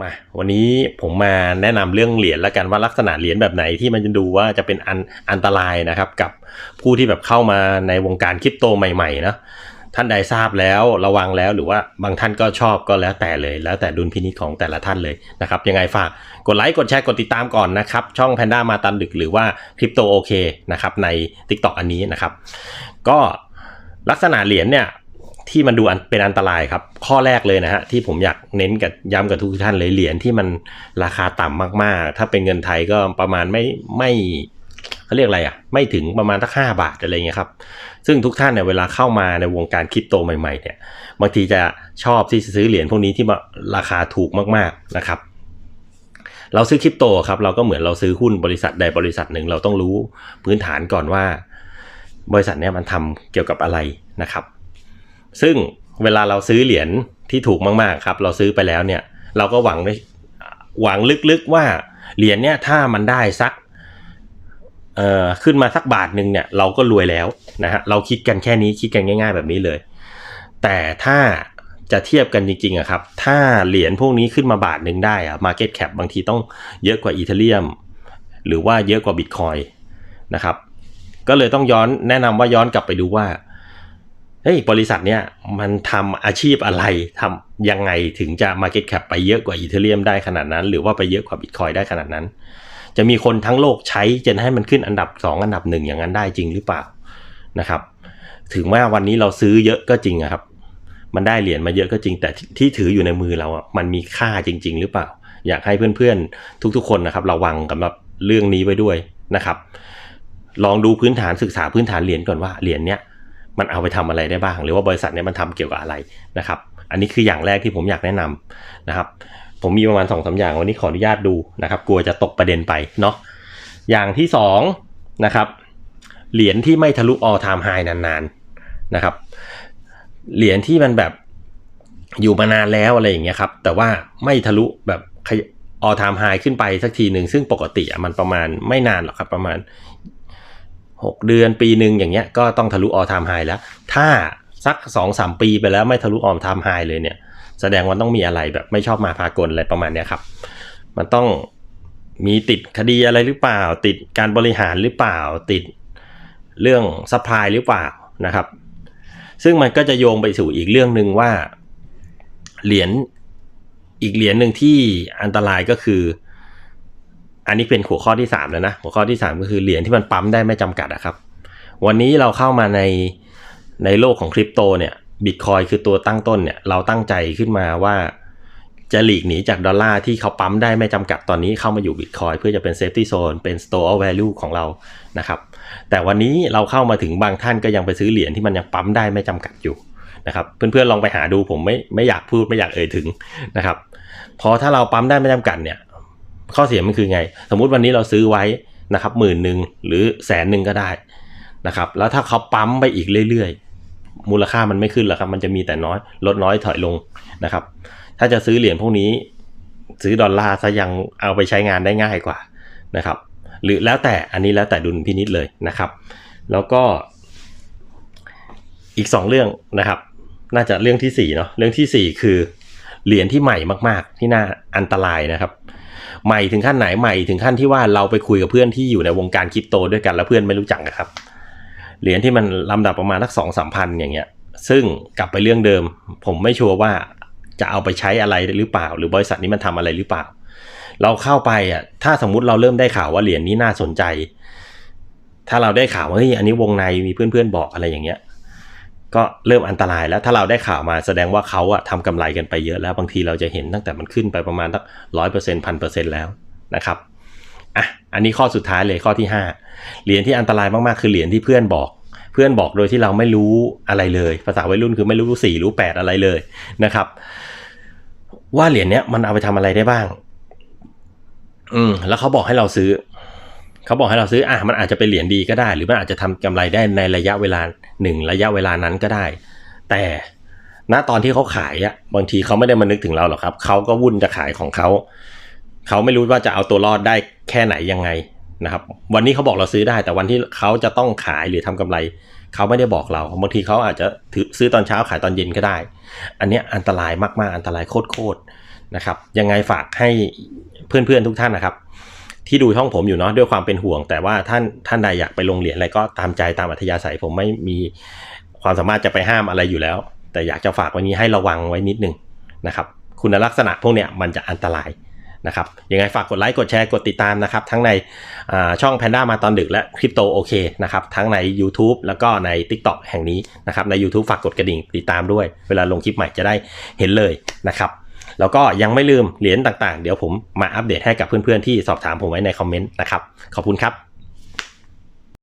มาวันนี้ผมมาแนะนำเรื่องเหรียญแล้วกันว่าลักษณะเหรียญแบบไหนที่มันจะดูว่าจะเป็นอันอันตรายนะครับ กับผู้ที่แบบเข้ามาในวงการคริปโตใหม่ๆนะท่านใดทราบแล้วระวังแล้วหรือว่าบางท่านก็ชอบก็แล้วแต่เลย แล้วแต่ดุลพินิจของแต่ละท่านเลยนะครับ ยังไงฝากกดไลค์กดแชร์กดติดตามก่อนนะครับ ช่องแพนด้ามาตันดึกหรือว่าคริปโตโอเคนะครับใน TikTok อันนี้นะครับ ก็ลักษณะเหรียญเนี่ย ที่มันดูเป็นอันตรายครับ ข้อแรกเลยนะฮะที่ผมอยากเน้นกับย้ำกับทุกท่านเลยเหรียญที่มันราคาต่ำมากๆ ถ้าเป็นเงินไทยก็ประมาณไม่ไม่เขาเรียกอะไรอะ ไม่ถึงประมาณสักห้าบาทอะไรเงี้ยครับ ซึ่งทุกท่านเนี่ยเวลาเข้ามาในวงการคริปโตใหม่ๆเนี่ยบางทีจะชอบที่จะซื้อเหรียญพวกนี้ที่ราคาถูกมากๆนะครับเราซื้อคริปโตครับเราก็เหมือนเราซื้อหุ้นบริษัทใดบริษัทหนึ่งเราต้องรู้พื้นฐานก่อนว่า บริษัทเนี้ยมันทำเกี่ยวกับอะไรนะครับ ซึ่งเวลาเราซื้อเหรียญที่ถูกมากๆครับ เราซื้อไปแล้วเนี่ย เราก็หวังหวังลึกๆว่าเหรียญเนี่ยถ้ามันได้สักเอ่อขึ้นมาสักบาทหนึ่งเนี่ยเราก็รวยแล้วนะฮะเราคิดกันแค่นี้คิดกันง่าย ๆ แบบนี้เลย แต่ถ้าจะเทียบกันจริงๆอะครับ ถ้าเหรียญพวกนี้ขึ้นมาบาทหนึ่งได้อะ Market Cap บางทีต้องเยอะกว่าอีเทเรียมหรือว่าเยอะกว่าบิตคอยนะครับ ก็เลยต้องย้อนแนะนำว่าย้อนกลับไปดูว่า เฮ้ยบริษัทเนี้ยมันทำอาชีพอะไรทำยังไงถึงจะ Market Cap ไปเยอะกว่าอีเทเรียมได้ขนาดนั้น หรือว่าไปเยอะกว่าบิตคอยได้ขนาดนั้น จะมีคนทั้งโลกใช้จนให้มันขึ้นอันดับ 2 อันดับหนึ่งอย่างนั้นได้จริงหรือเปล่านะครับ ถึงแม้วันนี้เราซื้อเยอะก็จริงครับ มันได้เหรียญมาเยอะก็จริงแต่ที่ถืออยู่ในมือเราอะมันมีค่าจริง ๆ หรือเปล่า อยากให้เพื่อนๆ ทุกๆ คนนะครับระวังกับเรื่องนี้ไว้ด้วยนะครับ ลองดูพื้นฐานศึกษาพื้นฐานเหรียญก่อนว่าเหรียญเนี้ย มันเอาไปทำอะไรได้บ้าง หรือว่าบริษัทเนี้ยมันทำเกี่ยวกับอะไรนะครับ อันนี้คืออย่างแรกที่ผมอยากแนะนำนะครับ ผมมีประมาณสองสาอย่างวันนี้ขออนุญาตดูนะครับ กลัวจะตกประเด็นไปเนาะอย่างที่สองนะครับเหรียญที่ไม่ทะลุ all time high นานๆนะครับเหรียญที่มันแบบอยู่มานานแล้วอะไรอย่างเงี้ยครับ แต่ว่าไม่ทะลุแบบออทามไฮขึ้นไปสักทีหนึ่งซึ่งปกติมันประมาณไม่นานหรอกครับ ประมาณ 6 เดือนปีหนึ่งอย่างเงี้ยก็ต้องทะลุออทามไฮแล้ว ถ้าสัก2อสปีไปแล้วไม่ทะลุออทามไฮเลยเนี่ย แสดงว่าต้องมีอะไรแบบไม่ชอบมาพากลอะไรประมาณเนี้ยครับ มันต้องมีติดคดีอะไรหรือเปล่า ติดการบริหารหรือเปล่า ติดเรื่องซัพพลายหรือเปล่านะครับ ซึ่งมันก็จะโยงไปสู่อีกเรื่องหนึ่งว่าเหรียญอีกเหรียญหนึ่งที่อันตรายก็คือ อันนี้เป็นหัวข้อที่ 3 แล้วนะ หัวข้อที่ 3 ก็คือเหรียญที่มันปั๊มได้ไม่จำกัดอะครับ วันนี้เราเข้ามาในในโลกของคริปโตเนี่ยบิตคอยคือตัวตั้งต้นเนี่ยเราตั้งใจขึ้นมาว่าจะหลีกหนีจากดอลลาร์ที่เขาปั๊มได้ไม่จำกัดตอนนี้เข้ามาอยู่บิตคอยเพื่อจะเป็นเซฟตี้โซนเป็น store of value ของเรานะครับ แต่วันนี้เราเข้ามาถึงบางท่านก็ยังไปซื้อเหรียญที่มันยังปั๊มได้ไม่จำกัดอยู่นะครับ เพื่อนๆลองไปหาดูผมไม่ไม่อยากพูดไม่อยากเอ่ยถึงนะครับ พอถ้าเราปั๊มได้ไม่จำกัดเนี่ย ข้อเสียมันคือไง สมมุติวันนี้เราซื้อไว้นะครับหมื่นหนึ่งหรือแสนหนึ่งก็ได้นะครับ แล้วถ้าเขาปั๊มไปอีกเรื่อยๆ มูลค่ามันไม่ขึ้นแล้วครับ มันจะมีแต่น้อยลดน้อยถอยลงนะครับ ถ้าจะซื้อเหรียญพวกนี้ ซื้อดอลลาร์ซะยังเอาไปใช้งานได้ง่ายกว่านะครับ หรือแล้วแต่อันนี้แล้วแต่ดุลพินิษเลยนะครับ แล้วก็ อีก 2 เรื่องนะครับ น่าจะเรื่องที่4เนาะเรื่องที่ 4 คือ เหรียญที่ใหม่มาก ๆ ที่น่าอันตรายนะครับ ใหม่ถึงขั้นไหนใหม่ถึงขั้นที่ว่าเราไปคุยกับเพื่อนที่อยู่ในวงการคริปโตด้วยกันแล้วเพื่อนไม่รู้จักนะครับ เหรียญที่มันลำดับประมาณสักสองสามพันอย่างเงี้ย ซึ่งกลับไปเรื่องเดิม ผมไม่ชัวร์ว่าจะเอาไปใช้อะไรหรือเปล่า หรือบริษัทนี้มันทำอะไรหรือเปล่า เราเข้าไปอะถ้าสมมุติเราเริ่มได้ข่าวว่าเหรียญนี้น่าสนใจ ถ้าเราได้ข่าวว่าเฮ้ยอันนี้วงในมีเพื่อนๆบอกอะไรอย่างเงี้ย ก็เริ่มอันตรายแล้วถ้าเราได้ข่าวมาแสดงว่าเขาอะทำกำไรกันไปเยอะแล้วบางทีเราจะเห็นตั้งแต่มันขึ้นไปประมาณสักร้อยเปอร์เซ็นต์พันเปอร์เซ็นต์แล้วนะครับอะอันนี้ข้อสุดท้ายเลยข้อที่ 5 เหรียญที่อันตรายมากๆคือเหรียญที่เพื่อนบอก เพื่อนบอกโดยที่เราไม่รู้อะไรเลย ภาษาวัยรุ่นคือไม่รู้สี่รู้แปดอะไรเลยนะครับ ว่าเหรียญเนี้ยมันเอาไปทำอะไรได้บ้าง อืมแล้วเขาบอกให้เราซื้อ เขาบอกให้เราซื้ออะมันอาจจะเป็นเหรียญดีก็ได้ หรือมันอาจจะทำกำไรได้ในระยะเวลา หนึ่งระยะเวลานั้นก็ได้ แต่ณตอนที่เขาขายอะบางทีเขาไม่ได้มานึกถึงเราหรอกครับเขาก็วุ่นจะขายของเขาเขาไม่รู้ว่าจะเอาตัวรอดได้แค่ไหนยังไงนะครับวันนี้เขาบอกเราซื้อได้ แต่วันที่เขาจะต้องขายหรือทำกำไรเขาไม่ได้บอกเราบางทีเขาอาจจะถือซื้อตอนเช้าขายตอนเย็นก็ได้ อันนี้อันตรายมากๆอันตรายโคตรนะครับยังไงฝากให้เพื่อนๆทุกท่านนะครับ ที่ดูช่องผมอยู่เนาะด้วยความเป็นห่วง แต่ว่าท่านท่านใดอยากไปลงเหรียญอะไรก็ตามใจตามอัธยาศัยผมไม่มีความสามารถจะไปห้ามอะไรอยู่แล้ว แต่อยากจะฝากไว้นี้ให้ระวังไว้นิดนึงนะครับ คุณลักษณะพวกเนี้ยมันจะอันตรายนะครับยังไงฝากกดไลค์กดแชร์กดติดตามนะครับ ทั้งในช่อง Panda มาตอนดึกและคริปโตโอเคนะครับทั้งใน YouTube แล้วก็ใน TikTok แห่งนี้นะครับใน YouTube ฝากกดกระดิ่งติดตามด้วย เวลาลงคลิปใหม่จะได้เห็นเลยนะครับ แล้วก็ยังไม่ลืมเหรียญต่างๆ เดี๋ยวผมมาอัปเดตให้กับเพื่อนๆที่สอบถามผมไว้ในคอมเมนต์นะครับ ขอบคุณครับ